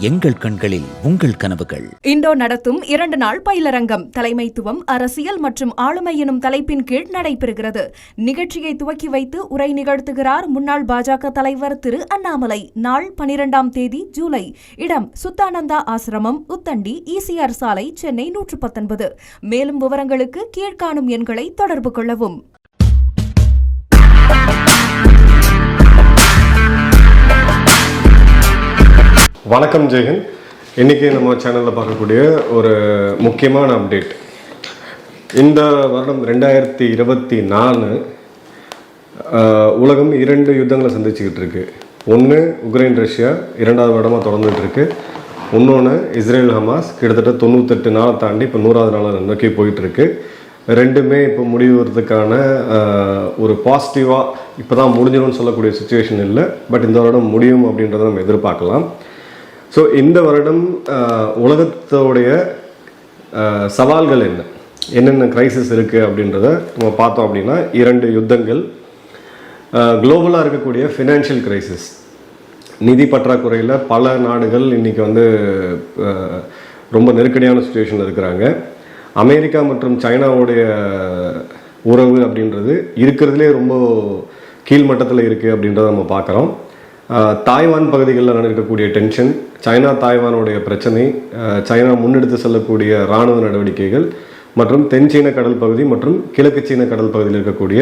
எங்கள் கண்களில் உங்கள் கனவுகள். இண்டோ நடத்தும் இரண்டு நாள் பயிலரங்கம். தலைமைத்துவம் அரசியல் மற்றும் ஆளுமை எனும் தலைப்பின் கீழ் நடைபெறுகிறது. நிகழ்ச்சியை துவக்கி வைத்து உரை நிகழ்த்துகிறார் முன்னாள் பாஜக தலைவர் திரு அண்ணாமலை. நாள் பனிரெண்டாம் தேதி ஜூலை. இடம் சுத்தானந்தா ஆசிரமம் உத்தண்டி ஈசிஆர் சாலை சென்னை நூற்று பத்தொன்பது. மேலும் விவரங்களுக்கு கீழ்காணும் எண்களை தொடர்பு கொள்ளவும். வணக்கம் ஜெகன் இன்றைக்கி நம்ம சேனலில் பார்க்கக்கூடிய ஒரு முக்கியமான அப்டேட் இந்த வருடம் ரெண்டாயிரத்தி இருபத்தி நாலு உலகம் இரண்டு யுத்தங்களை சந்திச்சுக்கிட்டு இருக்கு. ஒன்று உக்ரைன் ரஷ்யா இரண்டாவது வருடமாக தொடர்ந்துகிட்ருக்கு இன்னொன்று இஸ்ரேல் ஹமாஸ் கிட்டத்தட்ட தொண்ணூத்தெட்டு நாளை தாண்டி இப்போ நூறாவது நாளை நோக்கி போயிட்டுருக்கு ரெண்டுமே இப்போ முடிவுறதுக்கான ஒரு பாசிட்டிவாக இப்போ தான் முடிஞ்சிடும்னு சொல்லக்கூடிய சுச்சுவேஷன் இல்லை. பட் இந்த வருடம் முடியும் அப்படின்றத நம்ம எதிர்பார்க்கலாம். ஸோ இந்த வருடம் உலகத்தோடைய சவால்கள் என்ன? என்னென்ன கிரைசிஸ் இருக்குது அப்படின்றத நம்ம பார்த்தோம் அப்படின்னா இரண்டு யுத்தங்கள். குளோபலாக இருக்கக்கூடிய ஃபினான்ஷியல் கிரைசிஸ் நிதி பற்றாக்குறையில் பல நாடுகள் இன்றைக்கி வந்து ரொம்ப நெருக்கடியான சுச்சுவேஷனில் இருக்கிறாங்க. அமெரிக்கா மற்றும் சைனாவுடைய உறவு அப்படின்றது இருக்கிறதுலே ரொம்ப கீழ்மட்டத்தில் இருக்குது அப்படின்றத நம்ம பார்க்குறோம். தாய்வான் பகுதிகளில் நடக்கக்கூடிய டென்ஷன் சைனா தாய்வானுடைய பிரச்சனை சைனா முன்னெடுத்து செல்லக்கூடிய இராணுவ நடவடிக்கைகள் மற்றும் தென் சீன கடல் பகுதி மற்றும் கிழக்கு சீன கடல் பகுதியில் இருக்கக்கூடிய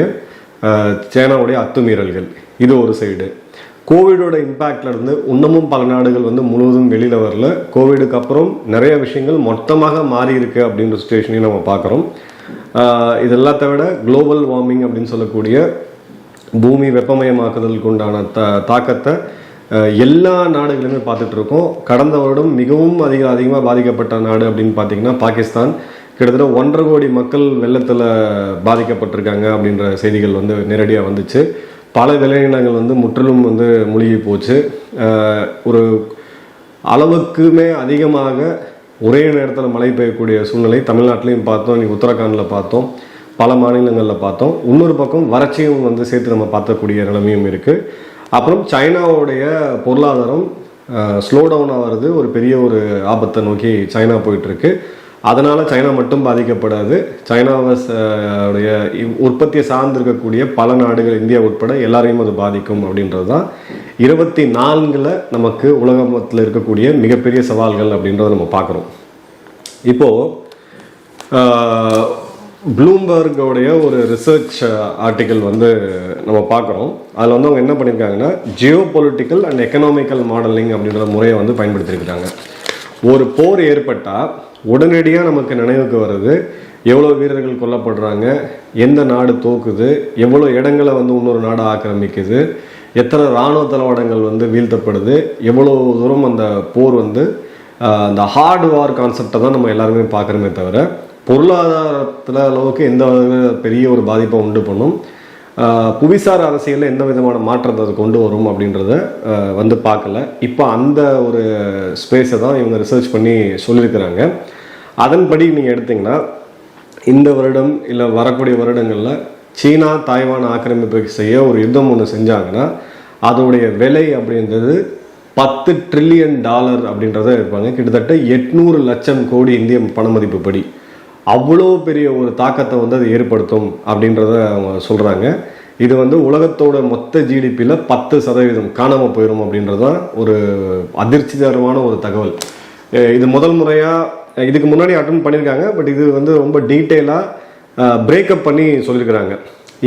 சைனாவுடைய அத்துமீறல்கள். இது ஒரு சைடு கோவிடோட இம்பேக்டில் இருந்து இன்னமும் பல நாடுகள் வந்து முழுவதும் வெளியில் வரல. கோவிடுக்கு அப்புறம் நிறைய விஷயங்கள் மொத்தமாக மாறி இருக்கு அப்படின்ற சுச்சுவேஷனையும் நம்ம பார்க்குறோம். இதெல்லாத்த விட குளோபல் வார்மிங் அப்படின்னு சொல்லக்கூடிய பூமி வெப்பமயமாக்குதலுக்கு உண்டான த தாக்கத்தை எல்லா நாடுகளுமே பார்த்துட்டு இருக்கோம். கடந்த வருடம் மிகவும் அதிக அதிகமாக பாதிக்கப்பட்ட நாடு அப்படின்னு பார்த்தீங்கன்னா பாகிஸ்தான். கிட்டத்தட்ட ஒன்றரை கோடி மக்கள் வெள்ளத்தில் பாதிக்கப்பட்டிருக்காங்க அப்படின்ற செய்திகள் வந்து நேரடியாக வந்துச்சு. பல விளைநிலங்கள் வந்து முற்றிலும் வந்து மூழ்கி போச்சு. ஒரு அளவுக்குமே அதிகமாக ஒரே நேரத்தில் மழை பெய்யக்கூடிய சூழ்நிலை தமிழ்நாட்டிலையும் பார்த்தோம். இன்றைக்கி உத்தரகாண்டில் பார்த்தோம். பல மாநிலங்களில் பார்த்தோம். இன்னொரு பக்கம் வறட்சியும் வந்து சேர்த்து நம்ம பார்த்தக்கூடிய நிலைமையும் இருக்குது அப்புறம் சைனாவுடைய பொருளாதாரம் ஸ்லோ டவுன் ஆகிறது ஒரு பெரிய ஒரு ஆபத்தை நோக்கி சைனா போயிட்டுருக்கு. அதனால் சைனா மட்டும் பாதிக்கப்படாது. சைனாவை உடைய உற்பத்தியை சார்ந்திருக்கக்கூடிய பல நாடுகள் இந்தியா உட்பட எல்லாரையும் அது பாதிக்கும் அப்படின்றது தான் இருபத்தி நான்கில் நமக்கு உலகத்தில் இருக்கக்கூடிய மிகப்பெரிய சவால்கள் அப்படின்றத நம்ம பார்க்குறோம். இப்போது ப்ளூம்பர்கோடைய ஒரு ரிசர்ச் ஆர்டிக்கல் uh, வந்து நம்ம பார்க்குறோம். அதில் வந்து அவங்க என்ன பண்ணியிருக்காங்கன்னா geo political and economical modelling அப்படின்ற முறையை வந்து பயன்படுத்தியிருக்கிறாங்க ஒரு போர் ஏற்பட்டால் உடனடியாக நமக்கு நினைவுக்கு வருது எவ்வளோ வீரர்கள் கொல்லப்படுறாங்க எந்த நாடு தோக்குது எவ்வளோ இடங்களை வந்து இன்னொரு நாடு ஆக்கிரமிக்குது எத்தனை இராணுவ தளவாடங்கள் வந்து வீழ்த்தப்படுது எவ்வளோ தூரம் அந்த போர் வந்து uh, அந்த ஹார்ட் வார் கான்செப்டை தான் நம்ம எல்லாருமே பார்க்குறோமே தவிர பொருளாதாரத்தில் அளவுக்கு எந்த பெரிய ஒரு பாதிப்பை உண்டு பண்ணும். புவிசார் அரசியலில் எந்த விதமான மாற்றத்தை அது கொண்டு வரும் அப்படின்றத வந்து பார்க்கல. இப்போ அந்த ஒரு ஸ்பேஸை தான் இவங்க ரிசர்ச் பண்ணி சொல்லியிருக்கிறாங்க. அதன்படி நீங்கள் எடுத்தீங்கன்னா இந்த வருடம் இல்லை வரக்கூடிய வருடங்களில் சீனா தாய்வான் ஆக்கிரமிப்பு செய்ய ஒரு யுத்தம் ஒன்று செஞ்சாங்கன்னா அதோடைய விலை அப்படின்றது பத்து ட்ரில்லியன் டாலர் அப்படின்றத இருப்பாங்க கிட்டத்தட்ட எட்நூறு லட்சம் கோடி இந்திய பண மதிப்பு படி. அவ்வளோ பெரிய ஒரு தாக்கத்தை வந்து அது ஏற்படுத்தும் அப்படின்றத அவங்க சொல்கிறாங்க இது வந்து உலகத்தோட மொத்த ஜிடிபியில் பத்து சதவீதம் காணாமல் போயிடும் அப்படின்றது தான் ஒரு அதிர்ச்சிகரமான ஒரு தகவல். இது முதல் முறையாக இதுக்கு முன்னாடி அட்டன் பண்ணியிருக்காங்க பட் இது வந்து ரொம்ப டீட்டெயிலாக பிரேக்கப் பண்ணி சொல்லியிருக்கிறாங்க.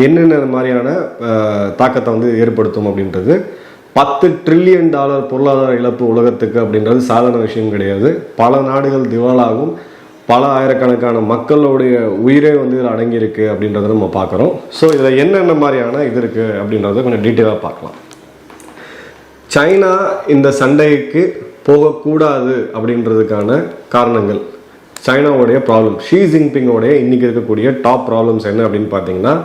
என்னென்ன மாதிரியான தாக்கத்தை வந்து ஏற்படுத்தும் அப்படின்றது. பத்து ட்ரில்லியன் டாலர் பொருளாதார இழப்பு உலகத்துக்கு அப்படின்றது சாதாரண விஷயம் கிடையாது. பல நாடுகள் திவாலாகும். பல ஆயிரக்கணக்கான மக்களுடைய உயிரே வந்து இதில் அடங்கியிருக்கு அப்படின்றத நம்ம பார்க்குறோம். ஸோ இதில் என்னென்ன மாதிரியான இது இருக்குது அப்படின்றத கொஞ்சம் டீட்டெயிலாக பார்க்கலாம். சைனா இந்த சண்டைக்கு போகக்கூடாது அப்படின்றதுக்கான காரணங்கள். சைனாவுடைய ப்ராப்ளம் ஷீ ஜின்பிங்கோடைய இன்றைக்கி இருக்கக்கூடிய டாப் ப்ராப்ளம்ஸ் என்ன அப்படின்னு பார்த்தீங்கன்னா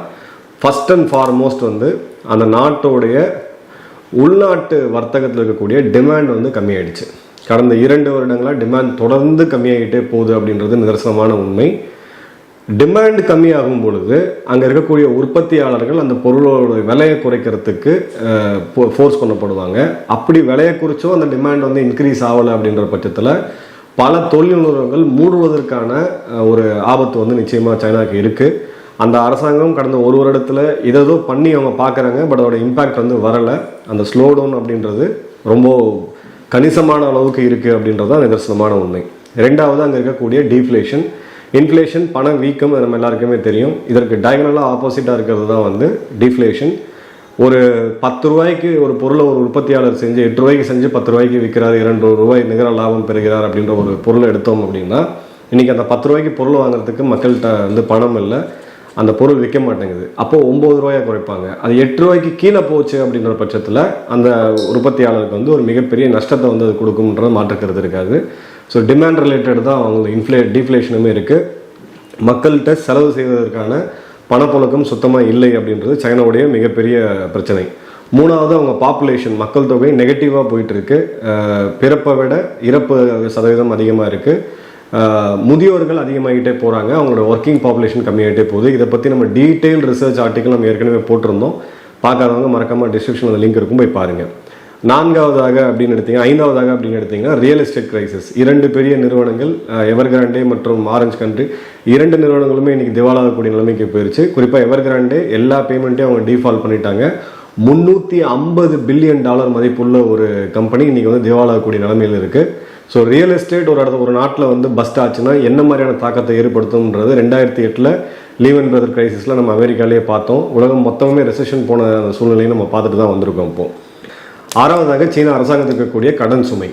ஃபஸ்ட் அண்ட் ஃபார்மோஸ்ட் வந்து அந்த நாட்டோடைய உள்நாட்டு வர்த்தகத்தில் இருக்கக்கூடிய டிமாண்ட் வந்து கம்மியாயிடுச்சு. கடந்த இரண்டு வருடங்களாக டிமாண்ட் தொடர்ந்து கம்மியாகிட்டே போகுது அப்படின்றது நிதர்சனமான உண்மை. டிமாண்ட் கம்மியாகும் பொழுது அங்கே இருக்கக்கூடிய உற்பத்தியாளர்கள் அந்த பொருளோட விலையை குறைக்கிறதுக்கு ஃபோர்ஸ் பண்ணப்படுவாங்க. அப்படி விலையை குறிச்சோ அந்த டிமாண்ட் வந்து இன்க்ரீஸ் ஆகலை அப்படின்ற பட்சத்தில் பல தொழில் நிறுவனங்கள் மூடுவதற்கான ஒரு ஆபத்து வந்து நிச்சயமாக சைனாவுக்கு இருக்குது அந்த அரசாங்கம் கடந்த ஒரு வருடத்தில் இதோ பண்ணி அவங்க பார்க்குறாங்க பட் அதோட இம்பேக்ட் வந்து வரலை. அந்த ஸ்லோ டவுன் அப்படின்றது ரொம்ப கணிசமான அளவுக்கு இருக்குது அப்படின்றது தான் நிதர்சனமான உண்மை. ரெண்டாவது அங்கே இருக்கக்கூடிய டீஃப்ளேஷன் இன்ஃப்ளேஷன் பணம் வீக்கம் நம்ம எல்லாருக்குமே தெரியும். இதற்கு டயகனலாக ஆப்போசிட்டாக இருக்கிறது தான் வந்து டீஃப்ளேஷன் ஒரு பத்து ரூபாய்க்கு ஒரு பொருளை ஒரு உற்பத்தியாளர் செஞ்சு எட்டு ரூபாய்க்கு செஞ்சு பத்து ரூபாய்க்கு விற்கிறார் இரண்டு ரூபாய் நிகர லாபம் பெறுகிறார் அப்படின்ற ஒரு பொருளை எடுத்தோம் அப்படின்னா இன்றைக்கி அந்த பத்து ரூபாய்க்கு பொருள் வாங்குறதுக்கு மக்கள்கிட்ட வந்து பணம் இல்லை. அந்த பொருள் விற்க மாட்டேங்குது. அப்போ ஒம்பது ரூபாயை குறைப்பாங்க. அது எட்டு ரூபாய்க்கு கீழே போச்சு அப்படின்ற பட்சத்தில் அந்த உற்பத்தியாளருக்கு வந்து ஒரு மிகப்பெரிய நஷ்டத்தை வந்து அது கொடுக்கும்ன்றது மாற்றுக்கிறது இருக்காது. ஸோ டிமாண்ட் ரிலேட்டட் தான் அவங்களுக்கு இன்ஃப்ளே டிஃப்ளேஷனுமே இருக்குது மக்கள்கிட்ட செலவு செய்வதற்கான பணப்புழக்கம் சுத்தமாக இல்லை அப்படின்றது சைனாவுடைய மிகப்பெரிய பிரச்சனை. மூணாவது அவங்க பாப்புலேஷன் மக்கள் தொகை நெகட்டிவாக போயிட்டுருக்கு பிறப்பை விட இறப்பு சதவீதம் அதிகமாக இருக்குது முதியோர்கள் அதிகமாகிட்டே போகிறாங்க அவங்களோட ஒர்க்கிங் பாப்புலேஷன் கம்மியாகிட்டே போகுது. இதை பற்றி நம்ம டீட்டெயில் ரிசர்ச் ஆர்டிக்கல் நம்ம ஏற்கனவே போட்டிருந்தோம். பார்க்காதவங்க மறக்காமல் டிஸ்கிரிப்ஷனில் லிங்க் இருக்கும். போய் பாருங்கள் நான்காவதாக அப்படின்னு எடுத்தீங்க ஐந்தாவதாக அப்படின்னு எடுத்தீங்கன்னா ரியல் எஸ்டேட் கிரைசிஸ் இரண்டு பெரிய நிறுவனங்கள் எவர்கிராண்டே மற்றும் ஆரஞ்ச் கண்ட்ரி இரண்டு நிறுவனங்களுமே இன்றைக்கி திவாலாகக்கூடிய நிலைமைக்கு போயிருச்சு. குறிப்பாக எவர்கிராண்டே எல்லா பேமெண்ட்டையும் அவங்க டிஃபால்ட் பண்ணிட்டாங்க. முந்நூற்றி ஐம்பது பில்லியன் டாலர் மதிப்புள்ள ஒரு கம்பெனி இன்றைக்கி வந்து திவாலாகக்கூடிய நிலமையில் இருக்குது ஸோ ரியல் எஸ்டேட் ஒரு இடத்துல ஒரு நாட்டில் வந்து பஸ்ட் ஆச்சுன்னா என்ன மாதிரியான தாக்கத்தை ஏற்படுத்தும்ன்றது ரெண்டாயிரத்தி எட்டில் லீவன் பிரதர் கிரைசிஸில் நம்ம அமெரிக்காலேயே பார்த்தோம். உலகம் மொத்தமே ரெசெஷன் போன அந்த சூழ்நிலையை நம்ம பார்த்துட்டு தான் வந்திருக்கோம் இப்போ. ஆறாவதாக சீனா அரசாங்கத்துக்கு இருக்கக்கூடிய கடன் சுமை.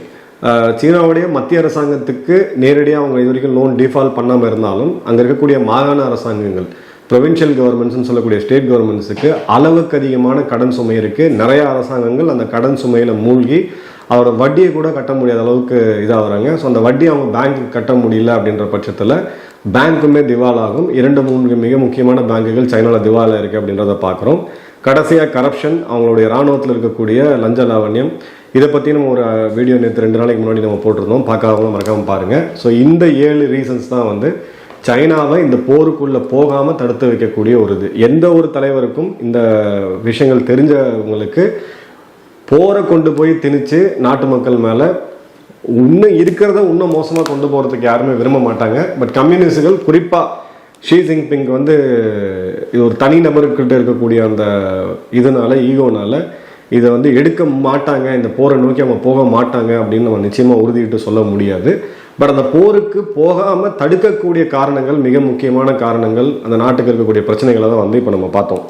சீனாவுடைய மத்திய அரசாங்கத்துக்கு நேரடியாக அவங்க இது வரைக்கும் லோன் டிஃபால்ட் பண்ணாமல் இருந்தாலும் அங்கே இருக்கக்கூடிய மாகாண அரசாங்கங்கள் ப்ரொவின்ஷியல் கவர்மெண்ட்ஸ்னு சொல்லக்கூடிய ஸ்டேட் கவர்மெண்ட்ஸுக்கு அளவுக்கு அதிகமான கடன் சுமை இருக்குது நிறைய அரசாங்கங்கள் அந்த கடன் சுமையில் மூழ்கி அவரோட வட்டியை கூட கட்ட முடியாத அளவுக்கு இதாகிறாங்க. ஸோ அந்த வட்டி அவங்க பேங்க்குக்கு கட்ட முடியல அப்படின்ற பட்சத்தில் பேங்க்குமே திவாலாகும். இரண்டு மூன்று மிக முக்கியமான பேங்குகள் சைனாவில் திவாலாக இருக்குது அப்படின்றத பார்க்குறோம் கடைசியாக கரப்ஷன் அவங்களுடைய இராணுவத்தில் இருக்கக்கூடிய லஞ்ச லாவண்யம் இதை பற்றி நம்ம ஒரு வீடியோ நேற்று ரெண்டு நாளைக்கு முன்னாடி நம்ம போட்டிருந்தோம். பார்க்காதவங்களும் மறக்காமல் பாருங்கள் ஸோ இந்த ஏழு ரீசன்ஸ் தான் வந்து சைனாவை இந்த போருக்குள்ளே போகாமல் தடுத்து வைக்கக்கூடிய ஒரு இது. எந்த ஒரு தலைவருக்கும் இந்த விஷயங்கள் தெரிஞ்சவங்களுக்கு போரை கொண்டு போய் திணிச்சு நாட்டு மக்கள் மேலே இன்னும் இருக்கிறத இன்னும் மோசமாக கொண்டு போகிறதுக்கு யாருமே விரும்ப மாட்டாங்க. பட் கம்யூனிஸ்டுகள் குறிப்பாக ஷீ ஜின்பிங் வந்து இது ஒரு தனி நபருக்கிட்ட இருக்கக்கூடிய அந்த இதனால ஈகோனால இதை வந்து எடுக்க மாட்டாங்க. இந்த போரை நோக்கி அவங்க போக மாட்டாங்க அப்படின்னு நம்ம நிச்சயமாக உறுதியிட்டு சொல்ல முடியாது. பட் அந்த போருக்கு போகாமல் தடுக்கக்கூடிய காரணங்கள் மிக முக்கியமான காரணங்கள் அந்த நாட்டுக்கு இருக்கக்கூடிய பிரச்சனைகளை தான் வந்து இப்போ நம்ம பார்த்தோம்.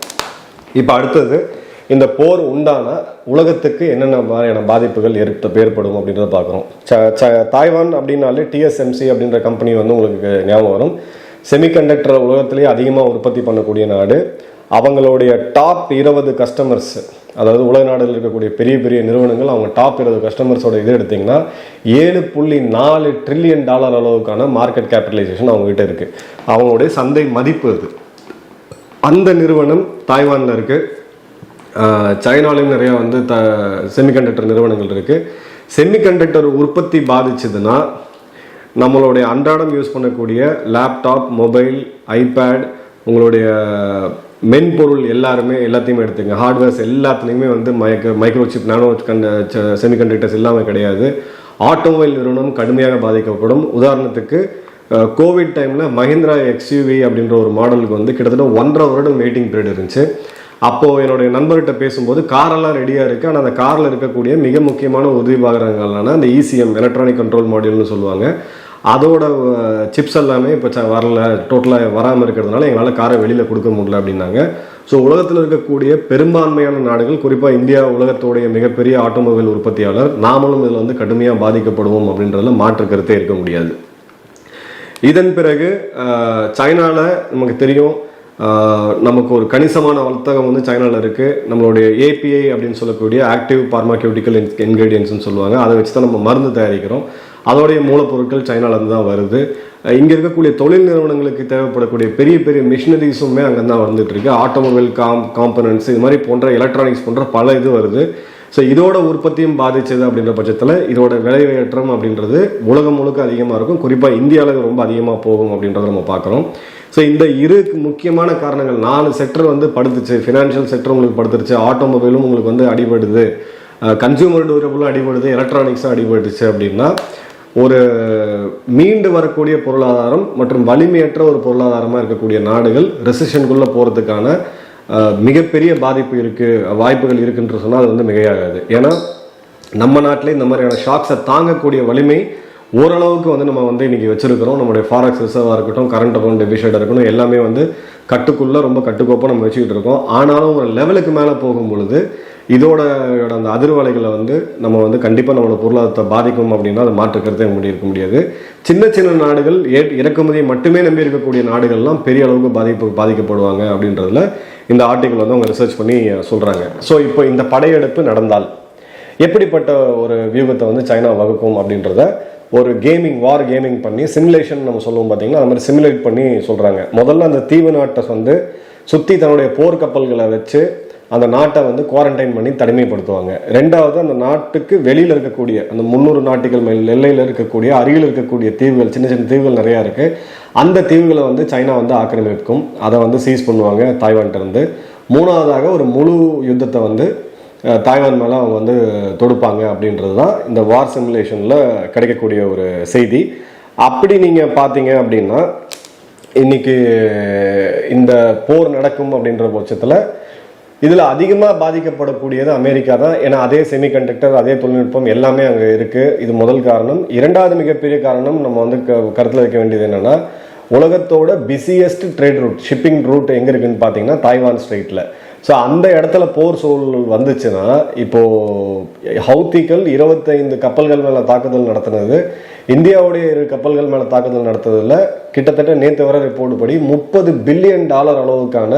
இப்போ அடுத்தது இந்த போர் உண்டான உலகத்துக்கு என்னென்ன மாதிரியான பாதிப்புகள் ஏற்ப ஏற்படும் அப்படின்றத பார்க்குறோம். ச- ச- தாய்வான் அப்படின்னாலே டிஎஸ்எம்சி அப்படின்ற கம்பெனி வந்து உங்களுக்கு ஞாபகம் வரும். செமிகண்டக்டர் உலகத்திலேயே அதிகமாக உற்பத்தி பண்ணக்கூடிய நாடு. அவங்களுடைய டாப் இருபது கஸ்டமர்ஸ் அதாவது உலக நாடுகளில் இருக்கக்கூடிய பெரிய பெரிய நிறுவனங்கள் அவங்க டாப் இருபது கஸ்டமர்ஸோட இது எடுத்தீங்கன்னா ஏழு புள்ளி நாலு ட்ரில்லியன் டாலர் அளவுக்கான மார்க்கெட் கேபிட்டலைசேஷன் அவங்ககிட்ட இருக்குது அவங்களுடைய சந்தை மதிப்பு அது. அந்த நிறுவனம் தாய்வானில் இருக்குது சைனாலையும் நிறையா வந்து த செமிகண்டக்டர் நிறுவனங்கள் இருக்குது செமிகண்டக்டர் உற்பத்தி பாதிச்சதுன்னா நம்மளுடைய அன்றாடம் யூஸ் பண்ணக்கூடிய லேப்டாப் மொபைல் ஐபேட் உங்களுடைய மென்பொருள் எல்லாருமே எல்லாத்தையுமே எடுத்துங்க. ஹார்ட்வேர்ஸ் எல்லாத்துலேயுமே வந்து மைக்ரோ மைக்ரோசிப் நானோ கண்ட செமிகண்டக்டர்ஸ் இல்லாமல் கிடையாது. ஆட்டோமொபைல் நிறுவனம் கடுமையாக பாதிக்கப்படும். உதாரணத்துக்கு கோவிட் டைமில் மஹிந்திரா எக்ஸ்யூவி அப்படின்ற ஒரு மாடலுக்கு வந்து கிட்டத்தட்ட ஒன்றரை வருடம் வெயிட்டிங் பீரியட் இருந்துச்சு. அப்போது என்னுடைய நண்பர்கிட்ட பேசும்போது காரெல்லாம் ரெடியாக இருக்குது ஆனால் அந்த காரில் இருக்கக்கூடிய மிக முக்கியமான உதவி பாகங்களான அந்த இசிஎம் எலக்ட்ரானிக் கண்ட்ரோல் மாடியூல்னு சொல்லுவாங்க. அதோட சிப்ஸ் எல்லாமே இப்போ ச- வரல டோட்டலாக வராமல் இருக்கிறதுனால எங்களால் காரை வெளியில் கொடுக்க முடியல அப்படின்னாங்க. ஸோ உலகத்தில் இருக்கக்கூடிய பெரும்பான்மையான நாடுகள் குறிப்பாக இந்தியா உலகத்தோடைய மிகப்பெரிய ஆட்டோமொபைல் உற்பத்தியாளர் நாமளும் இதில் வந்து கடுமையாக பாதிக்கப்படுவோம் அப்படின்றதுல மாற்று கருத்தே இருக்க முடியாது. இதன் பிறகு சைனாவில் நமக்கு தெரியும் நமக்கு ஒரு கணிசமான வர்த்தகம் வந்து சைனாவில் இருக்குது நம்மளுடைய ஏபிஐ அப்படின்னு சொல்லக்கூடிய ஆக்டிவ் பார்மாக்யூட்டிக்கல் இன்கிரீடியன்ஸ்னு சொல்லுவாங்க. அதை வச்சு தான் நம்ம மருந்து தயாரிக்கிறோம். அதோடைய மூலப்பொருட்கள் சைனாலேருந்து தான் வருது. இங்கே இருக்கக்கூடிய தொழில் நிறுவனங்களுக்கு தேவைப்படக்கூடிய பெரிய பெரிய மிஷினரிஸுமே அங்கே தான் வந்துட்டுருக்கு. ஆட்டோமொபைல் காம் காம்பனன்ட்ஸ் இது மாதிரி போன்ற எலக்ட்ரானிக்ஸ் போன்ற பல இது வருது. ஸோ இதோட உற்பத்தியும் பாதிச்சது அப்படின்ற பட்சத்தில் இதோட விலையேற்றம் அப்படின்றது உலகம் முழுக்க அதிகமாக இருக்கும். குறிப்பாக இந்தியாவில் ரொம்ப அதிகமாக போகும் அப்படின்றத நம்ம பார்க்குறோம். ஸோ இந்த இரு முக்கியமான காரணங்கள் நாலு செக்டர் வந்து படுத்துச்சு. ஃபினான்ஷியல் செக்டர் உங்களுக்கு படுத்துருச்சு. ஆட்டோமொபைலும் உங்களுக்கு வந்து அடிபடுது. கன்சியூமர் டூரபிளும் அடிபடுது. எலக்ட்ரானிக்ஸும் அடிபட்டுச்சு அப்படின்னா ஒரு மீண்டு வரக்கூடிய பொருளாதாரம் மற்றும் வலிமையற்ற ஒரு பொருளாதாரமாக இருக்கக்கூடிய நாடுகள் ரெசிஷனுக்குள்ளே போகிறதுக்கான மிகப்பெரிய பாதிப்பு இருக்குது வாய்ப்புகள் இருக்குன்ற சொன்னால் அது வந்து மிகையாகாது. ஏன்னா நம்ம நாட்டிலே இந்த மாதிரியான ஷாக்ஸை தாங்கக்கூடிய வலிமை ஓரளவுக்கு வந்து நம்ம வந்து இன்னைக்கு வச்சுருக்கிறோம். நம்மளுடைய ஃபாரெக்ஸ் ரிசர்வாக இருக்கட்டும் கரண்ட் அக்கௌண்ட் டெபிஷேட் இருக்கட்டும் எல்லாமே வந்து கட்டுக்குள்ளே ரொம்ப கட்டுக்கோப்பாக நம்ம வச்சுக்கிட்டு இருக்கோம். ஆனாலும் ஒரு லெவலுக்கு மேலே போகும் பொழுது இதோட அந்த அதிர்வலைகளை வந்து நம்ம வந்து கண்டிப்பாக நம்மளோட பொருளாதாரத்தை பாதிக்கும் அப்படின்னா அதை மாற்றுக்கிறதே முடி இருக்க முடியாது. சின்ன சின்ன நாடுகள் ஏ இறக்குமதியை மட்டுமே நம்பி இருக்கக்கூடிய நாடுகள்லாம் பெரிய அளவுக்கு பாதிப்பு பாதிக்கப்படுவாங்க அப்படின்றதுல இந்த ஆர்டிக்கல் வந்து அவங்க ரிசர்ச் பண்ணி சொல்கிறாங்க ஸோ இப்போ இந்த படையெடுப்பு நடந்தால் எப்படிப்பட்ட ஒரு வியூகத்தை வந்து சைனா வகுக்கும் அப்படின்றத ஒரு கேமிங் வார் கேமிங் பண்ணி சிமுலேஷன் நம்ம சொல்லுவோம் பார்த்தீங்கன்னா அந்த மாதிரி சிமுலேட் பண்ணி சொல்கிறாங்க முதல்ல அந்த தீவு நாட்டை வந்து சுற்றி தன்னுடைய போர்க்கப்பல்களை வச்சு அந்த நாட்டை வந்து குவாரண்டைன் பண்ணி தனிமைப்படுத்துவாங்க. ரெண்டாவது அந்த நாட்டுக்கு வெளியில் இருக்கக்கூடிய அந்த முந்நூறு நாட்டுகள் மேல் எல்லையில் இருக்கக்கூடிய அருகில் இருக்கக்கூடிய தீவுகள் சின்ன சின்ன தீவுகள் நிறையா இருக்குது அந்த தீவுகளை வந்து சைனா வந்து ஆக்கிரமிக்கும். அதை வந்து சீஸ் பண்ணுவாங்க தாய்வான்கிட்ட இருந்து. மூணாவதாக ஒரு முழு யுத்தத்தை வந்து தாய்வான் மேலே அவங்க வந்து தொடுப்பாங்க அப்படின்றது தான் இந்த வார் சிமுலேஷனில் கிடைக்கக்கூடிய ஒரு செய்தி. அப்படி நீங்கள் பார்த்தீங்க அப்படின்னா இன்னைக்கு இந்த போர் நடக்கும் அப்படின்ற பட்சத்தில் இதில் அதிகமாக பாதிக்கப்படக்கூடியது அமெரிக்கா தான். ஏன்னா அதே செமிகண்டக்டர் அதே தொழில்நுட்பம் எல்லாமே அங்கே இருக்குது இது முதல் காரணம். இரண்டாவது மிகப்பெரிய காரணம் நம்ம வந்து க கருத்தில் வைக்க வேண்டியது என்னென்னா உலகத்தோட busiest trade route shipping route எங்கே இருக்குன்னு பார்த்தீங்கன்னா தாய்வான் ஸ்ட்ரெயிட்டில் ஸோ அந்த இடத்துல போர் சூழல் வந்துச்சுன்னா இப்போ ஹவுத்திகள் இருபத்தைந்து கப்பல்கள் மேலே தாக்குதல் நடத்தினது. இந்தியாவுடைய இரு கப்பல்கள் மேலே தாக்குதல் நடத்துறதுல கிட்டத்தட்ட நேற்று வர ரிப்போர்ட் படி முப்பது பில்லியன் டாலர் அளவுக்கான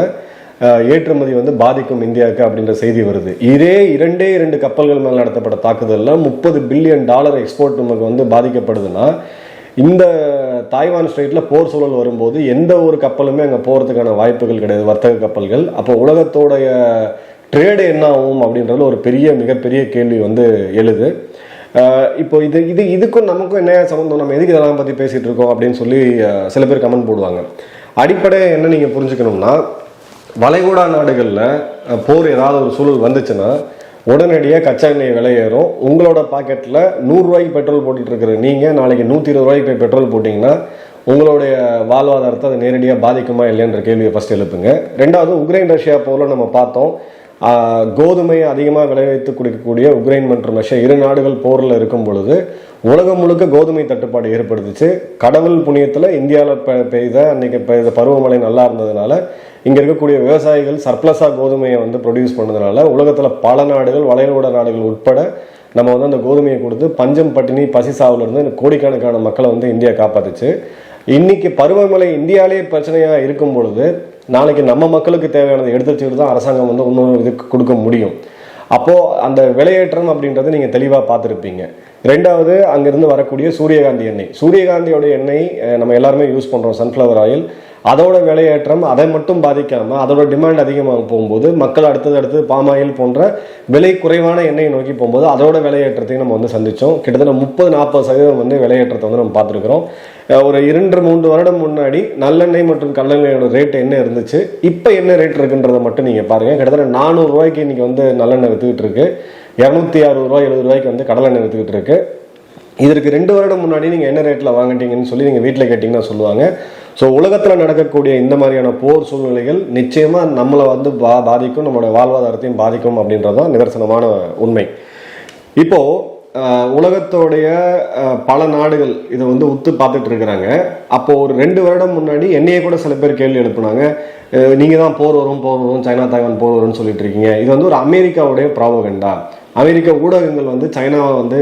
ஏற்றுமதி வந்து பாதிக்கும் இந்தியாவுக்கு அப்படின்ற செய்தி வருது. இதே இரண்டே இரண்டு கப்பல்கள் மேல் நடத்தப்பட்ட தாக்குதலில் முப்பது பில்லியன் டாலர் எக்ஸ்போர்ட் நமக்கு வந்து பாதிக்கப்படுதுன்னா இந்த தாய்வான் ஸ்ட்ரெயிட்டில் போர் சூழல் வரும்போது எந்த ஒரு கப்பலுமே அங்கே போகிறதுக்கான வாய்ப்புகள் கிடையாது வர்த்தக கப்பல்கள். அப்போ உலகத்தோடைய ட்ரேடு என்ன ஆகும் அப்படின்றது ஒரு பெரிய மிகப்பெரிய கேள்வி வந்து எழுது. இப்போ இது இது இதுக்கும் நமக்கும் என்ன சம்மந்தம் நம்ம எதுக்கு இதெல்லாம் பற்றி பேசிகிட்டு இருக்கோம் அப்படின்னு சொல்லி சில பேர் கமெண்ட் போடுவாங்க. அடிப்படை என்ன நீங்கள் புரிஞ்சுக்கணும்னா வளைகுடா நாடுகளில் போர் ஏதாவது ஒரு சூழல் வந்துச்சுன்னா உடனடியாக கச்சா எண்ணெய் விலை ஏறும். உங்களோட பாக்கெட்டில் நூறுரூவாய்க்கு பெட்ரோல் போட்டுட்டு இருக்கிற நீங்கள் நாளைக்கு நூற்றி இருபது ரூபாய்க்கு போய் பெட்ரோல் போட்டிங்கன்னா உங்களுடைய வாழ்வாதாரத்தை அது நேரடியாக பாதிக்குமா இல்லைன்ற கேள்வியை ஃபஸ்ட் எழுப்புங்க. ரெண்டாவது உக்ரைன் ரஷ்யா போரில் நம்ம பார்த்தோம் கோதுமையை அதிகமாக விளைவித்து கொடுக்கக்கூடிய உக்ரைன் மற்றும் ரஷ்யா இரு நாடுகள் போரில் இருக்கும் பொழுது உலகம் முழுக்க கோதுமை தட்டுப்பாடு ஏற்படுத்துச்சு. கடவுள் புண்ணியத்தில் இந்தியாவில் பெ பெய்த அன்னைக்கு பெய்த பருவமழை நல்லா இருந்ததுனால இங்கே இருக்கக்கூடிய விவசாயிகள் சர்ப்ளஸாக கோதுமையை வந்து ப்ரொடியூஸ் பண்ணதுனால உலகத்தில் பல நாடுகள் வளையலூட நாடுகள் உட்பட நம்ம வந்து அந்த கோதுமையை கொடுத்து பஞ்சம் பட்டினி பசி சாவுலேருந்து கோடிக்கணக்கான மக்களை வந்து இந்தியா காப்பாத்துச்சு. இன்னைக்கு பருவமழை இந்தியாவிலேயே பிரச்சனையாக இருக்கும் பொழுது நாளைக்கு நம்ம மக்களுக்கு தேவையானதை எடுத்து வச்சுக்கிட்டு தான் அரசாங்கம் வந்து இன்னொரு இதுக்கு கொடுக்க முடியும். அப்போது அந்த விலையேற்றம் அப்படின்றத நீங்கள் தெளிவாக பார்த்துருப்பீங்க. ரெண்டாவது அங்கேருந்து வரக்கூடிய சூரியகாந்தி எண்ணெய். சூரியகாந்தியோட எண்ணெய் நம்ம எல்லாருமே யூஸ் பண்ணுறோம் சன்ஃப்ளவர் ஆயில் அதோட விலையேற்றம் அதை மட்டும் பாதிக்காமல் அதோட டிமாண்ட் அதிகமாக போகும்போது மக்கள் அடுத்தது அடுத்தது பாமாயில் போன்ற விலை குறைவான எண்ணெயை நோக்கி போகும்போது அதோட விலையேற்றத்தையும் நம்ம வந்து சந்தித்தோம் கிட்டத்தட்ட முப்பது நாற்பது சதவீதம் வந்து விலையேற்றத்தை வந்து நம்ம பார்த்துருக்குறோம். ஒரு இரண்டு மூன்று வருடம் முன்னாடி நல்லெண்ணெய் மற்றும் கல்லெண்ணெயோட ரேட் என்ன இருந்துச்சு? இப்போ என்ன ரேட் இருக்குன்றதை மட்டும் நீங்கள் பாருங்கள் கிட்டத்தட்ட நானூறுரூவாய்க்கு இன்றைக்கி வந்து நல்லெண்ணெய் விற்றுக்கிட்டு இருக்கு. இரநூத்தி அறுபது ரூபாய் எழுபது ரூபாய்க்கு வந்து கடலெண்ணெய் விற்றுக்கிட்டு இருக்கு. இதற்கு ரெண்டு வருடம் முன்னாடி நீங்கள் என்ன ரேட்டில் வாங்கிட்டீங்கன்னு சொல்லி நீங்கள் வீட்டில் கேட்டிங்கன்னா சொல்லுவாங்க. ஸோ உலகத்தில் நடக்கக்கூடிய இந்த மாதிரியான போர் சூழ்நிலைகள் நிச்சயமாக நம்மளை வந்து பா பாதிக்கும் நம்மளோட வாழ்வாதாரத்தையும் பாதிக்கும் அப்படின்றது தான் நிதர்சனமான உண்மை. இப்போது உலகத்தோடைய பல நாடுகள் இதை வந்து உத்து பார்த்துட்டு இருக்கிறாங்க அப்போது ஒரு ரெண்டு வருடம் முன்னாடி என்னையே கூட சில பேர் கேள்வி எழுப்புனாங்க. நீங்கள் தான் போர் வரும் போர் வரும் சைனா தாய்வான் போர் வரும்னு சொல்லிட்டு இருக்கீங்க இது வந்து ஒரு அமெரிக்காவுடைய ப்ராபகண்டா அமெரிக்க ஊடகங்கள் வந்து சைனாவை வந்து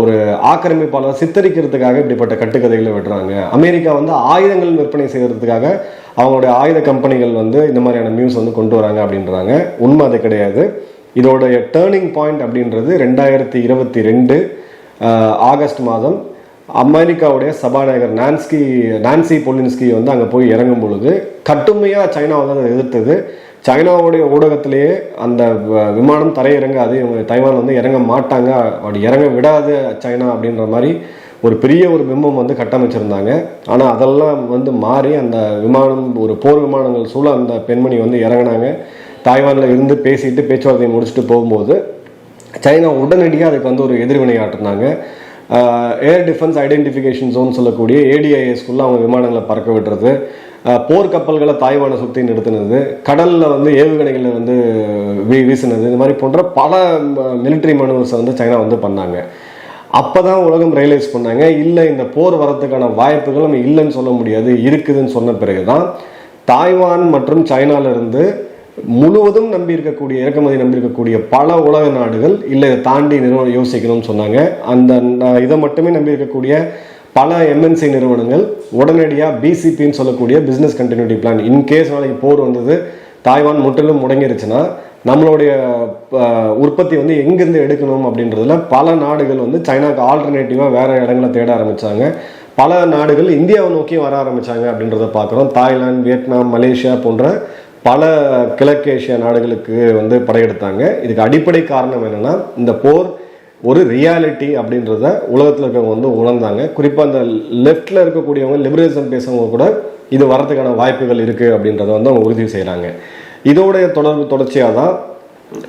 ஒரு ஆக்கிரமிப்பாளர் சித்தரிக்கிறதுக்காக இப்படிப்பட்ட கட்டுக்கதைகளை விடுறாங்க அமெரிக்கா வந்து ஆயுதங்கள் விற்பனை செய்கிறதுக்காக அவங்களுடைய ஆயுத கம்பெனிகள் வந்து இந்த மாதிரியான நியூஸ் வந்து கொண்டு வராங்க அப்படின்றாங்க. உண்மை அது கிடையாது. இதோடைய டேர்னிங் பாயிண்ட் அப்படின்றது ரெண்டாயிரத்தி இருபத்தி ரெண்டு ஆகஸ்ட் மாதம் அமெரிக்காவுடைய சபாநாயகர் நான்ஸ்கி நான்சி பொலின்ஸ்கி வந்து அங்கே போய் இறங்கும் பொழுது கட்டுமையாக சைனா வந்து அதை எதிர்த்தது. சைனாவுடைய ஊடகத்திலேயே அந்த வ- விமானம் தரையிறங்காது. இவங்க தைவான் வந்து இறங்க மாட்டாங்க. அப்படி இறங்க விடாது சைனா அப்படின்ற மாதிரி ஒரு பெரிய ஒரு பிம்பம் வந்து கட்டமைச்சிருந்தாங்க. ஆனால் அதெல்லாம் வந்து மாறி அந்த விமானம் ஒரு போர் விமானங்கள் சூழ அந்த பெண்மணி வந்து இறங்குனாங்க. தாய்வானில் இருந்து பேசிட்டு பேச்சுவார்த்தையை முடிச்சுட்டு போகும்போது சைனா உடனடியாக அதுக்கு வந்து ஒரு எதிர்வினை ஆட்டினாங்க. ஏர் டிஃபென்ஸ் ஐடென்டிஃபிகேஷன் ஜோன் சொல்லக்கூடிய ஏடிஐஎஸ்குள்ளே அவங்க விமானங்களை பறக்க விடுறது போர்க்கப்பல்களை தாய்வான தாய்வானை சுற்றி நிறுத்தினது கடலில் வந்து ஏவுகணைகளை வந்து வீ வீசினது இந்த மாதிரி போன்ற பல மிலிட்ரி மனுவர்ஸை வந்து சைனா வந்து பண்ணாங்க. அப்போ தான் உலகம் ரியலைஸ் பண்ணாங்க இல்லை இந்த போர் வரத்துக்கான வாய்ப்புகள் நம்ம இல்லைன்னு சொல்ல முடியாது இருக்குதுன்னு சொன்ன பிறகு தான் தாய்வான் மற்றும் சைனால முழுவதும் நம்பி இருக்கக்கூடிய இறக்குமதி நம்பி இருக்கக்கூடிய பல உலக நாடுகள் இல்லை இதை தாண்டி நிறுவனம் யோசிக்கணும்னு சொன்னாங்க. அந்த இதை மட்டுமே நம்பி இருக்கக்கூடிய பல எம்என்சி நிறுவனங்கள் உடனடியாக பிசிபின்னு சொல்லக்கூடிய பிஸ்னஸ் கண்டினியூட்டி பிளான் இன்கேஸ் நாளைக்கு போர் வந்தது தாய்வான் முற்றிலும் முடங்கிருச்சுன்னா நம்மளுடைய உற்பத்தி வந்து எங்கேருந்து எடுக்கணும் அப்படின்றதுல பல நாடுகள் வந்து சைனாக்கு ஆல்டர்னேட்டிவாக வேறு இடங்களை தேட ஆரம்பித்தாங்க பல நாடுகள் இந்தியாவை நோக்கி வர ஆரம்பித்தாங்க அப்படின்றத பார்க்குறோம். தாய்லாந்து வியட்நாம் மலேசியா போன்ற பல கிழக்கேசியா நாடுகளுக்கு வந்து படையெடுத்தாங்க. இதுக்கு அடிப்படை காரணம் என்னென்னா இந்த போர் ஒரு ரியாலிட்டி அப்படின்றத உலகத்தில் இருக்கிறவங்க வந்து உணர்ந்தாங்க. குறிப்பாக அந்த லெஃப்டில் இருக்கக்கூடியவங்க லிபரலிசம் பேசுறவங்க கூட இது வரதுக்கான வாய்ப்புகள் இருக்குது அப்படின்றத வந்து அவங்க உறுதி செய்கிறாங்க இதோடைய தொடர்பு தொடர்ச்சியாக தான்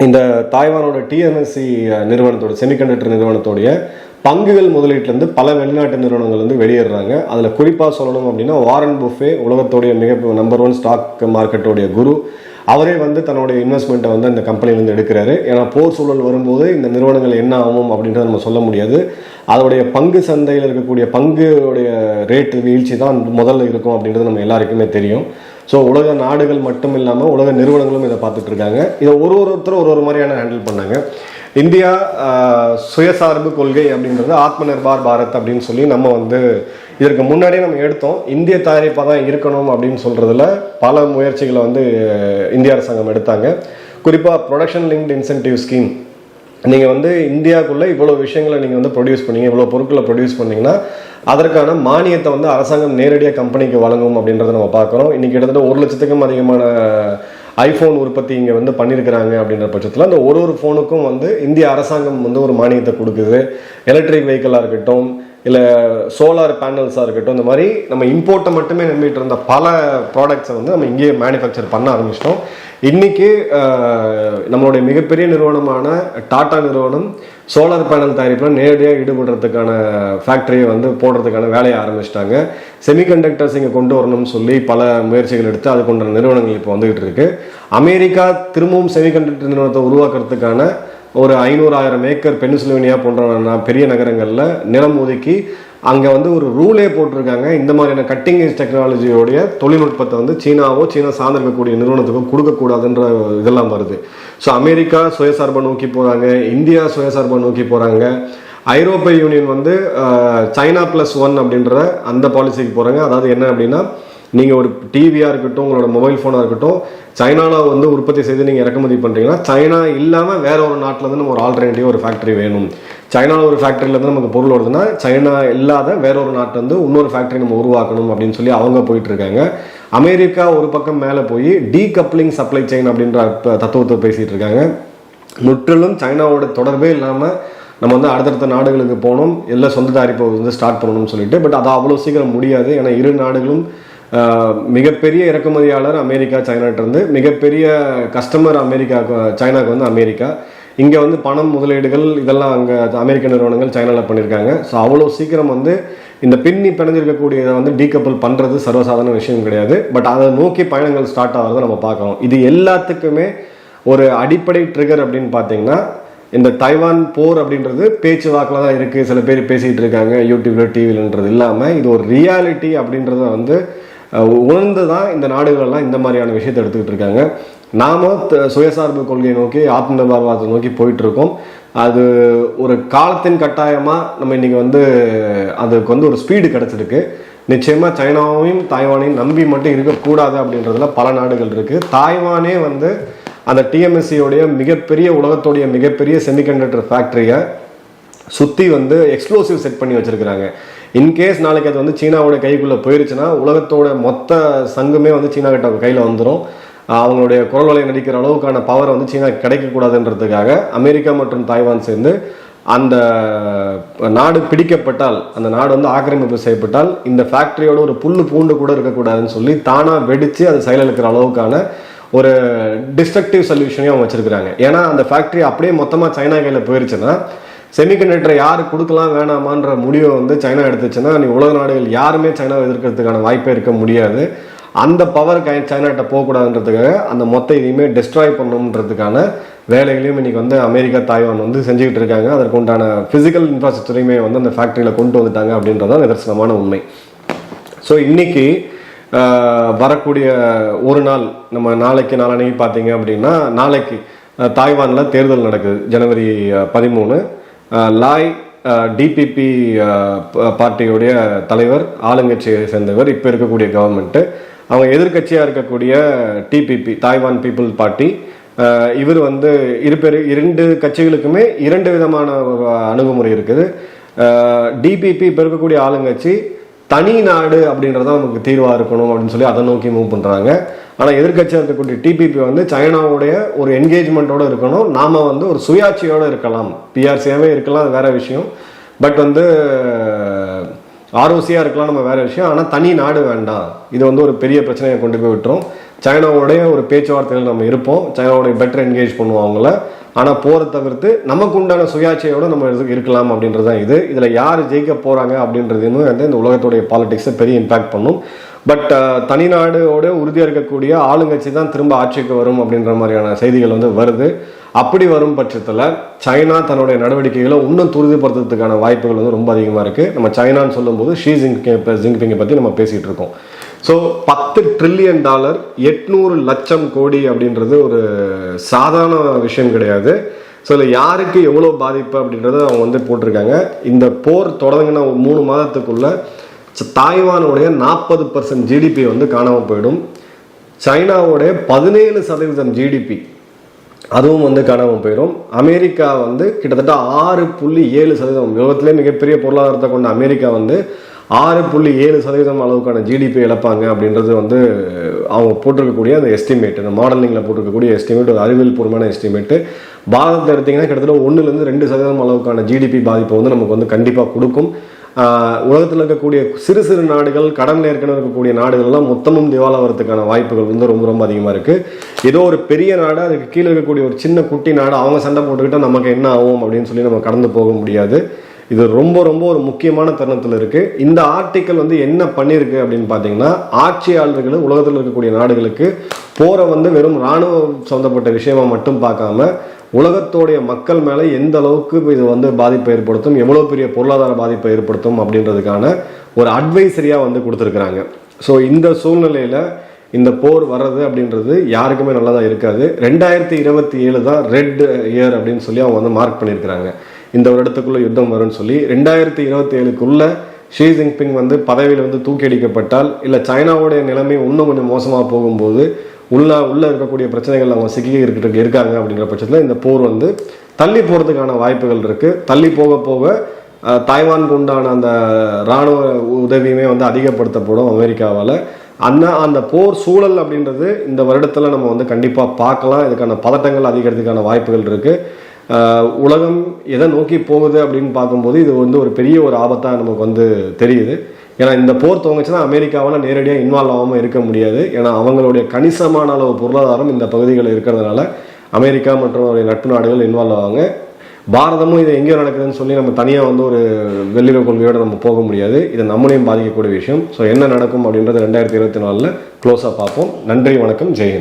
இந்த தாய்வானோட டிஎன்எஸ்சி நிறுவனத்தோட செமிகண்டக்டர் நிறுவனத்தோடைய பங்குகள் முதலீட்டிலேருந்து பல வெளிநாட்டு நிறுவனங்கள் வந்து வெளியேறாங்க அதில் குறிப்பாக சொல்லணும் அப்படின்னா வாரன் புஃபே உலகத்தோடைய மிக நம்பர் ஒன் ஸ்டாக் மார்க்கெட்டோடைய குரு அவரே வந்து தன்னுடைய இன்வெஸ்ட்மெண்ட்டை வந்து அந்த கம்பெனிலேருந்து எடுக்கிறாரு. ஏன்னா போர் சூழல் வரும்போது இந்த நிறுவனங்கள் என்ன ஆகும் அப்படின்றத நம்ம சொல்ல முடியாது. அதோடைய பங்கு சந்தையில் இருக்கக்கூடிய பங்குடைய ரேட் வீழ்ச்சி தான் முதல்ல இருக்கும் அப்படின்றது நம்ம எல்லாருக்குமே தெரியும். ஸோ உலக நாடுகள் மட்டும் இல்லாமல் உலக நிறுவனங்களும் இதை பார்த்துட்டு இருக்காங்க. இதை ஒரு ஒருத்தரும் ஒரு ஒரு மாதிரியான ஹேண்டில் பண்ணாங்க. இந்தியா சுயசார்பு கொள்கை அப்படின்றது ஆத்ம நிர்பார் பாரத் அப்படின்னு சொல்லி நம்ம வந்து இதற்கு முன்னாடியே நம்ம எடுத்தோம். இந்திய தயாரிப்பாக தான் இருக்கணும் அப்படின்னு சொல்றதுல பல முயற்சிகளை வந்து இந்திய அரசாங்கம் எடுத்தாங்க. குறிப்பாக ப்ரொடக்ஷன் லிங்க்டு இன்சென்டிவ் ஸ்கீம் நீங்கள் வந்து இந்தியாவுக்குள்ளே இவ்வளோ விஷயங்களை நீங்கள் வந்து ப்ரொடியூஸ் பண்ணீங்க இவ்வளோ பொருட்களை ப்ரொடியூஸ் பண்ணிங்கன்னா அதற்கான மானியத்தை வந்து அரசாங்கம் நேரடியாக கம்பெனிக்கு வழங்கும் அப்படின்றத நம்ம பார்க்குறோம். இன்றைக்கி கிட்டத்தட்ட ஒரு லட்சத்துக்கும் அதிகமான ஐஃபோன் உற்பத்தி இங்கே வந்து பண்ணியிருக்கிறாங்க அப்படின்ற பட்சத்தில் அந்த ஒரு ஒரு ஃபோனுக்கும் வந்து இந்திய அரசாங்கம் வந்து ஒரு மானியத்தை கொடுக்குது. எலக்ட்ரிக் வெஹிக்கிளாக இருக்கட்டும் இல்லை சோலார் பேனல்ஸாக இருக்கட்டும் இந்த மாதிரி நம்ம இம்போர்ட்டை மட்டுமே நம்பிட்டு இருந்த பல ப்ராடக்ட்ஸை வந்து நம்ம இங்கேயே மேனுஃபேக்சர் பண்ண ஆரம்பிச்சிட்டோம். இன்றைக்கி நம்மளுடைய மிகப்பெரிய நிறுவனமான டாடா நிறுவனம் சோலார் பேனல் தயாரிப்பில் நேரடியாக ஈடுபடுறதுக்கான ஃபேக்டரியை வந்து போடுறதுக்கான வேலையை ஆரம்பிச்சிட்டாங்க. செமிகண்டக்டர்ஸ் இங்கே கொண்டு வரணும்னு சொல்லி பல முயற்சிகள் எடுத்து அது கொண்ட நிறுவனங்கள் இப்போ வந்துகிட்டு இருக்கு. அமெரிக்கா திரும்பவும் செமிகண்டக்டர் நிறுவனத்தை உருவாக்குறதுக்கான ஒரு ஐநூறாயிரம் ஏக்கர் பென்சில்வேனியா போன்ற பெரிய நகரங்களில் நிலம் ஒதுக்கி அங்கே வந்து ஒரு ரூலே போட்டிருக்காங்க. இந்த மாதிரியான கட்டிங் ஏஜ் டெக்னாலஜியோடைய தொழில்நுட்பத்தை வந்து சீனாவோ சீனா சார்ந்திருக்கக்கூடிய நிறுவனத்துக்கோ கொடுக்கக்கூடாதுன்ற இதெல்லாம் வருது. ஸோ அமெரிக்கா சுயசார்பை நோக்கி போகிறாங்க இந்தியா சுயசார்பை நோக்கி போகிறாங்க ஐரோப்பிய யூனியன் வந்து சைனா ப்ளஸ் ஒன் அப்படின்ற அந்த பாலிசிக்கு போகிறாங்க அதாவது என்ன அப்படின்னா நீங்கள் ஒரு டிவியாக இருக்கட்டும் உங்களோட மொபைல் ஃபோனாக இருக்கட்டும் சைனாவில் வந்து உற்பத்தி செய்து நீங்கள் இறக்குமதி பண்ணுறீங்கன்னா சைனா இல்லாமல் வேற ஒரு நாட்டில் வந்து நம்ம ஒரு ஆல்டர்னேட்டிவ் ஒரு ஃபேக்ட்ரி வேணும். சைனாவில் ஒரு ஃபேக்ட்ரியிலேருந்து நமக்கு பொருள் வருதுன்னா சைனா இல்லாத வேற ஒரு நாட்டிலேருந்து இன்னொரு ஃபேக்ட்ரி நம்ம உருவாக்கணும் அப்படின்னு சொல்லி அவங்க போயிட்டுருக்காங்க. அமெரிக்கா ஒரு பக்கம் மேலே போய் டீகப்ளிங் சப்ளை செயின் அப்படின்ற தத்துவத்தை பேசிகிட்டு இருக்காங்க முற்றிலும் சைனாவோட தொடர்பே இல்லாமல் நம்ம வந்து அடுத்தடுத்த நாடுகளுக்கு போகணும் எல்லா சொந்த தயாரிப்பை வந்து ஸ்டார்ட் பண்ணணும்னு சொல்லிட்டு பட் அது அவ்வளோ சீக்கிரம் முடியாது. ஏன்னா இரு நாடுகளும் மிகப்பெரிய இறக்குமதியாளர் அமெரிக்கா சைனாட்டிருந்து மிகப்பெரிய கஸ்டமர் அமெரிக்கா சைனாவுக்கு வந்து அமெரிக்கா. இங்கே வந்து பணம் முதலீடுகள் இதெல்லாம் அங்கே அமெரிக்க நிறுவனங்கள் சைனாவில் பண்ணியிருக்காங்க ஸோ அவ்வளோ சீக்கிரம் வந்து இந்த பின்னி பிணைஞ்சிருக்கக்கூடியதை வந்து டீகப்பிள் பண்ணுறது சர்வசாதாரண விஷயம் கிடையாது. பட் அதை நோக்கி பயணங்கள் ஸ்டார்ட் ஆகிறத நம்ம பார்க்குறோம் இது எல்லாத்துக்குமே ஒரு அடிப்படை ட்ரிகர் அப்படின்னு பார்த்தீங்கன்னா இந்த தைவான் போர் அப்படின்றது பேச்சு வாக்கில் தான் இருக்குது சில பேர் பேசிகிட்டு இருக்காங்க யூடியூப்ல டிவிலன்றது இல்லாமல் இது ஒரு ரியாலிட்டி அப்படின்றத வந்து உணர்ந்து தான் இந்த நாடுகளெல்லாம் இந்த மாதிரியான விஷயத்தை எடுத்துக்கிட்டு இருக்காங்க. நாம சுயசார்பு கொள்கையை நோக்கி ஆத்ம நிர்பாரத்தை நோக்கி போயிட்டுருக்கோம். அது ஒரு காலத்தின் கட்டாயமாக நம்ம இன்றைக்கி வந்து அதுக்கு வந்து ஒரு ஸ்பீடு கிடச்சிருக்கு. நிச்சயமாக சைனாவையும் தாய்வானையும் நம்பி மட்டும் இருக்கக்கூடாது அப்படின்றதுல பல நாடுகள் இருக்குது தாய்வானே வந்து அந்த டிஎம்எஸ்சியோடைய மிகப்பெரிய உலகத்தோடைய மிகப்பெரிய செமிகண்டக்டர் ஃபேக்டரியை சுற்றி வந்து எக்ஸ்ப்ளோசிவ் செட் பண்ணி வச்சுருக்கிறாங்க. இன்கேஸ் நாளைக்கு அது வந்து சீனாவோட கைக்குள்ளே போயிருச்சுன்னா உலகத்தோட மொத்த சங்குமே வந்து சீனா கிட்ட கையில் வந்துடும் அவங்களுடைய குரல்களை நடிக்கிற அளவுக்கான பவர் வந்து சீனா கிடைக்கக்கூடாதுன்றதுக்காக அமெரிக்கா மற்றும் தாய்வான் சேர்ந்து அந்த நாடு பிடிக்கப்பட்டால் அந்த நாடு வந்து ஆக்கிரமிப்பு செய்யப்பட்டால் இந்த ஃபேக்டரியோட ஒரு புல்லு பூண்டு கூட இருக்கக்கூடாதுன்னு சொல்லி தானா வெடிச்சு அது செயலிழக்கிற அளவுக்கான ஒரு டிஸ்ட்ரக்டிவ் சொல்யூஷனையும் அவங்க வச்சிருக்கிறாங்க. ஏன்னா அந்த ஃபேக்டரி அப்படியே மொத்தமாக சைனா கையில் போயிருச்சுன்னா செமிகண்டக்டரை யார் கொடுக்கலாம் வேணாமான்ற முடிவை வந்து சைனா எடுத்துச்சுன்னா நீ உலக நாடுகள் யாருமே சைனாவை எதிர்க்கிறதுக்கான வாய்ப்பே இருக்க முடியாது. அந்த பவர் கை சைனாட்ட போகக்கூடாதுன்றதுக்காக அந்த மொத்த இதையுமே டெஸ்ட்ராய் பண்ணணுன்றதுக்கான வேலைகளையும் இன்னைக்கு வந்து அமெரிக்கா தாய்வான் வந்து செஞ்சுக்கிட்டு இருக்காங்க. அதற்கு உண்டான ஃபிசிக்கல் இன்ஃப்ராஸ்ட்ரக்சரையுமே வந்து அந்த ஃபேக்ட்ரியில் கொண்டு வந்துட்டாங்க அப்படின்றதான் நிதர்சனமான உண்மை. ஸோ இன்னைக்கு வரக்கூடிய ஒரு நாள் நம்ம நாளைக்கு நாளன்னைக்கு பார்த்தீங்க அப்படின்னா நாளைக்கு தாய்வானில் தேர்தல் நடக்குது. ஜனவரி பதிமூணு. லாய் டிபிபி பார்ட்டியுடைய தலைவர் ஆளுங்கட்சியை சேர்ந்தவர் இப்போ இருக்கக்கூடிய கவர்மெண்ட்டு அவங்க எதிர்க்கட்சியாக இருக்கக்கூடிய டிபிபி தாய்வான் பீப்புள் பார்ட்டி இவர் வந்து இரு இரண்டு கட்சிகளுக்குமே இரண்டு விதமான அணுகுமுறை இருக்குது. டிபிபி இப்போ இருக்கக்கூடிய ஆளுங்கட்சி தனி நாடு அப்படின்றத நமக்கு தீர்வாக இருக்கணும் அப்படின்னு சொல்லி அதை நோக்கி மூவ் பண்ணுறாங்க ஆனால் எதிர்க்கட்சியாக இருக்கக்கூடிய டிபிபி வந்து சைனாவுடைய ஒரு என்கேஜ்மெண்ட்டோட இருக்கணும். நாம் வந்து ஒரு சுயாட்சியோடு இருக்கலாம். பிஆர்சியாகவே இருக்கலாம் அது வேற விஷயம். பட் வந்து ஆர்ஓசியாக இருக்கலாம் நம்ம வேற விஷயம். ஆனால் தனி நாடு வேண்டாம். இது வந்து ஒரு பெரிய பிரச்சனையை கொண்டு போய் விட்டுரும். சைனாவுடைய ஒரு பேச்சுவார்த்தைகள் நம்ம இருப்போம். சைனாவுடைய பெட்டர் என்கேஜ் பண்ணுவோம் அவங்கள. ஆனால் போரை தவிர்த்து நமக்கு உண்டான சுயாட்சியோடு நம்ம இருக்கலாம் அப்படின்றது தான் இது. இதில் யார் ஜெயிக்க போகிறாங்க அப்படின்றதுன்னு வந்து இந்த உலகத்துடைய பாலிடிக்ஸை பெரிய இம்பாக்ட் பண்ணும். பட் uh, தனிநாடோட உறுதியாக இருக்கக்கூடிய ஆளுங்கட்சி தான் திரும்ப ஆட்சிக்கு வரும் அப்படின்ற மாதிரியான செய்திகள் வந்து வருது. அப்படி வரும் பட்சத்தில் சைனா தன்னுடைய நடவடிக்கைகளை இன்னும் துரிதப்படுத்துறதுக்கான வாய்ப்புகள் வந்து ரொம்ப அதிகமாக இருக்குது நம்ம சைனான்னு சொல்லும்போது ஷீ ஜிங் ஜிங்பிங்கை பற்றி நம்ம பேசிகிட்டு இருக்கோம். ஸோ பத்து ட்ரில்லியன் டாலர் எட்நூறு லட்சம் கோடி அப்படின்றது ஒரு சாதாரண விஷயம் கிடையாது. ஸோ இதில் யாருக்கு எவ்வளோ பாதிப்பு அப்படின்றத அவங்க வந்து போட்டிருக்காங்க. இந்த போர் தொடங்கின ஒரு மூணு மாதத்துக்குள்ளே ச- தாய்வானுடைய நாற்பது பர்சன்ட் ஜிடிபி வந்து காணாமல் போயிடும். சைனாவுடைய பதினேழு சதவீதம் ஜிடிபி அதுவும் வந்து காணாமல் போயிடும். அமெரிக்கா வந்து கிட்டத்தட்ட ஆறு புள்ளி ஏழு சதவீதம் உலகத்திலே மிகப்பெரிய பொருளாதாரத்தை கொண்ட அமெரிக்கா வந்து ஆறு புள்ளி ஏழு சதவீதம் அளவுக்கான ஜிடிபி இழப்பாங்க அப்படின்றது வந்து அவங்க போட்டிருக்கக்கூடிய அந்த எஸ்டிமேட் அந்த மாடலிங்கில் போட்டிருக்கக்கூடிய எஸ்டிமேட் ஒரு அறிவியல் பூர்வமான எஸ்டிமேட்டு பாரதத்தை எடுத்தீங்கன்னா கிட்டத்தட்ட ஒன்றுலேருந்து ரெண்டு சதவீதம் அளவுக்கான ஜிடிபி பாதிப்பை வந்து நமக்கு வந்து கண்டிப்பாக கொடுக்கும். உலகத்தில் இருக்கக்கூடிய சிறு சிறு நாடுகள் கடனில் ஏற்கனவே இருக்கக்கூடிய நாடுகள்லாம் மொத்தமும் மொத்தமும் திவாலாகிறதுக்கான வாய்ப்புகள் வந்து ரொம்ப ரொம்ப அதிகமாக இருக்குது ஏதோ ஒரு பெரிய நாடு அதுக்கு கீழே இருக்கக்கூடிய ஒரு சின்ன குட்டி நாடு அவங்க சண்டை போட்டுக்கிட்டால் நமக்கு என்ன ஆகும் அப்படின்னு சொல்லி நம்ம கடந்து போக முடியாது. இது ரொம்ப ரொம்ப ஒரு முக்கியமான தருணத்தில் இருக்குது இந்த ஆர்டிக்கல் வந்து என்ன பண்ணியிருக்கு அப்படின்னு பார்த்தீங்கன்னா ஆட்சியாளர்கள் உலகத்தில் இருக்கக்கூடிய நாடுகளுக்கு போரை வந்து வெறும் இராணுவம் சம்மந்தப்பட்ட விஷயமா மட்டும் பார்க்காம உலகத்தோடைய மக்கள் மேலே எந்த அளவுக்கு இது வந்து பாதிப்பை ஏற்படுத்தும் எவ்வளோ பெரிய பொருளாதார பாதிப்பை ஏற்படுத்தும் அப்படின்றதுக்கான ஒரு அட்வைசரியாக வந்து கொடுத்துருக்குறாங்க. ஸோ இந்த சூழ்நிலையில் இந்த போர் வர்றது அப்படின்றது யாருக்குமே நல்லதாக இருக்காது. ரெண்டாயிரத்தி இருபத்தி ஏழு தான் ரெட் இயர் அப்படின்னு சொல்லி அவங்க வந்து மார்க் பண்ணியிருக்கிறாங்க. இந்த வருடத்துக்குள்ளே யுத்தம் வரும்னு சொல்லி ரெண்டாயிரத்தி இருபத்தி ஏழுக்குள்ள ஷீ ஜின்பிங் வந்து பதவியில் வந்து தூக்கி அடிக்கப்பட்டால் இல்லை சைனாவுடைய நிலைமை இன்னும் கொஞ்சம் மோசமாக போகும்போது உள்ள உள்ளே இருக்கக்கூடிய பிரச்சனைகள் அவங்க சிக்கி இருக்கிட்டு இருக்காங்க அப்படிங்கிற பட்சத்தில் இந்த போர் வந்து தள்ளி போகிறதுக்கான வாய்ப்புகள் இருக்குது தள்ளி போக போக அஹ், தாய்வானுக்கு உண்டான அந்த இராணுவ உதவியுமே வந்து அதிகப்படுத்தப்படும் அமெரிக்காவால். அந்த அந்த போர் சூழல் அப்படின்றது இந்த வருடத்தில் நம்ம வந்து கண்டிப்பாக பார்க்கலாம். இதுக்கான பதட்டங்கள் அதிகரிக்கிறதுக்கான வாய்ப்புகள் இருக்குது உலகம் எதை நோக்கி போகுது அப்படின்னு பார்க்கும்போது இது வந்து ஒரு பெரிய ஒரு ஆபத்தாக நமக்கு வந்து தெரியுது. ஏன்னா இந்த போர் துவங்குச்சுன்னா அமெரிக்காவால் நேரடியாக இன்வால்வ் ஆகாமல் இருக்க முடியாது. ஏன்னா அவங்களுடைய கணிசமான அளவு பொருளாதாரம் இந்த பகுதிகளில் இருக்கிறதுனால அமெரிக்கா மற்றும் அவருடைய நட்பு நாடுகள் இன்வால்வ் ஆவாங்க. பாரதமும் இது எங்கேயோ நடக்குதுன்னு சொல்லி நம்ம தனியாக வந்து ஒரு வெள்ளிட கொள்கையோடு நம்ம போக முடியாது. இது நம்மளையும் பாதிக்கக்கூடிய விஷயம். ஸோ என்ன நடக்கும் அப்படின்றது ரெண்டாயிரத்தி இருபத்தி நாலில் க்ளோஸாக பார்ப்போம். நன்றி வணக்கம். ஜெயஹிந்த்